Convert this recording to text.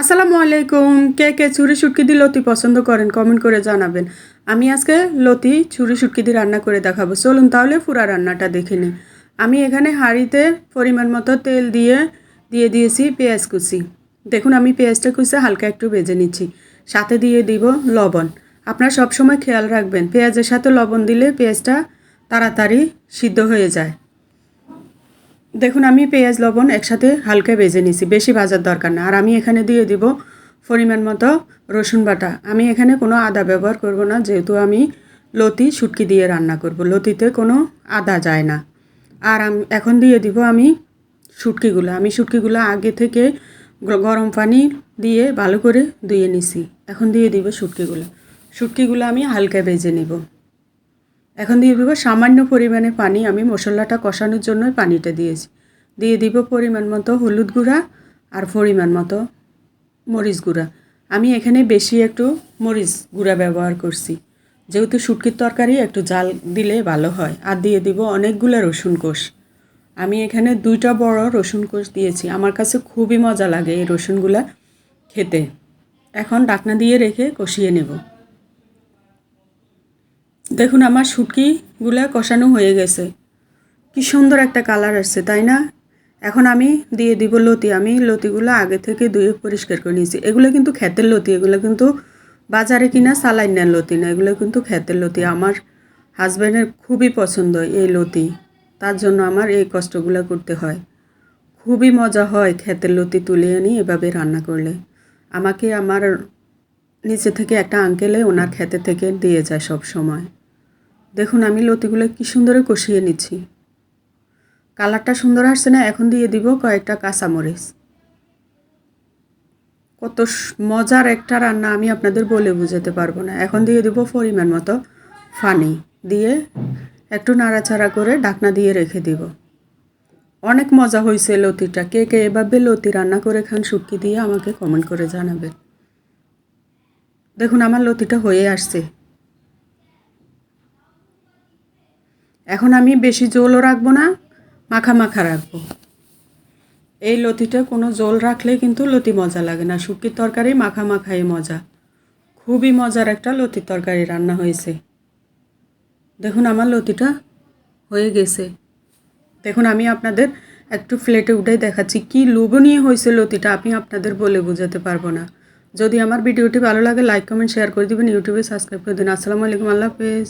আসসালামু আলাইকুম। কে কে চুরি শুটকি দিয়ে লতি পছন্দ করেন কমেন্ট করে জানাবেন। আমি আজকে লতি চুরি শুটকি দিয়ে রান্না করে দেখাবো। চলুন তাহলে পুরা রান্নাটা দেখে নিই। আমি এখানে হাঁড়িতে পরিমাণ মতো তেল দিয়ে দিয়ে দিয়েছি পেঁয়াজ কুচি। দেখুন, আমি পেঁয়াজটা কুচে হালকা একটু ভেজে নিচ্ছি। সাথে দিয়ে দিব লবণ। আপনারা সবসময় খেয়াল রাখবেন, পেঁয়াজের সাথে লবণ দিলে পেঁয়াজটা তাড়াতাড়ি সিদ্ধ হয়ে যায়। দেখুন, আমি পেঁয়াজ, লবণ একসাথে হালকা ভেজে নিছি বেশি ভাজার দরকার না। আর আমি এখানে দিয়ে দিব পরিমাণ মতো রসুন বাটা। আমি এখানে কোনো আদা ব্যবহার করব না, যেহেতু আমি লতি, শুটকি দিয়ে রান্না করব। লতিতে কোনো আদা যায় না। আর আমি, এখন দিয়ে দিব আমি শুটকিগুলো। আমি শুটকিগুলো আগে থেকে গরম পানি দিয়ে ভালো করে ধুয়ে নিছি। এখন দিয়ে দিব শুটকিগুলো। শুটকিগুলো আমি হালকা ভেজে নিব। এখন দিয়ে দিব সামান্য পরিমাণে পানি। আমি মশলাটা কষানোর জন্যই পানিটা দিয়েছি। দিয়ে দিব পরিমাণ মতো হলুদ গুঁড়া আর পরিমাণ মতো মরিচ গুঁড়া। আমি এখানে বেশি একটু মরিচ গুঁড়া ব্যবহার করছি। যেহেতু শুটকির তরকারি একটু জাল দিলে ভালো হয়। আর দিয়ে দিব অনেকগুলো রসুন কোষ। আমি এখানে দুইটা বড় রসুন কোষ দিয়েছি। আমার কাছে খুবই মজা লাগে এই রসুনগুলা খেতে। এখন ডাকনা দিয়ে রেখে কষিয়ে নেব। দেখুন আমার শুটকিগুলো কষানো হয়ে গেছে। কি সুন্দর একটা কালার আসছে, তাই না? এখন আমি দিয়ে দিব লতি। আমি লতিগুলো আগে থেকে ধুয়ে পরিষ্কার করে নিয়েছি। এগুলো কিন্তু ক্ষেতের লতি, এগুলো কিন্তু বাজারে কিনা সালাইন নেন লতি না, এগুলো কিন্তু ক্ষেতের লতি। আমার হাজব্যান্ডের খুবই পছন্দ এই লতি। তার জন্য আমার এই কষ্টগুলো করতে হয়। খুবই মজা হয় ক্ষেতের লতি তুলে আনি এভাবে রান্না করলে। আমাকে আমার নিচে থেকে একটা আঙ্কেলে ওনার খেতে থেকে দিয়ে যায় সব সময়। দেখুন, আমি লতিগুলো কি সুন্দরে কষিয়ে নিচ্ছি। কালারটা সুন্দর আসছে না, এখন দিয়ে দিব কয়েকটা কাঁচামরিচ। কত মজার একটা রান্না আমি আপনাদের বলে বুঝাতে পারব না। এখন দিয়ে দিব পরিমাণ মতো ফানি। দিয়ে একটু নাড়াচাড়া করে ঢাকনা দিয়ে রেখে দিব। অনেক মজা হয়েছে লতিটা। কে কে এভাবে লতি রান্না করে খান শুটকি দিয়ে আমাকে কমেন্ট করে জানাবেন। দেখুন, আমার লতিটা হয়ে আসছে। এখন আমি বেশি জলও রাখব না, মাখা মাখা রাখব। এই লতিটা কোনো জল রাখলে কিন্তু লতি মজা লাগে না, শুটকির তরকারি মাখা মাখাই মজা। খুবই মজার একটা লতির তরকারি রান্না হয়েছে। দেখুন আমার লতিটা হয়ে গেছে। দেখুন আমি আপনাদের একটু ফ্লেটে উঠে দেখাচ্ছি, কি লোভনীয় হয়েছে লতিটা, আমি আপনাদের বলে বোঝাতে পারব না। যদি আমার ভিডিওটি ভালো লাগে লাইক কমেন্ট শেয়ার করে দিবেন, ইউটিউবে সাবস্ক্রাইব করে দিন আসসালামু আলাইকুম, আল্লাহ হাফেজ।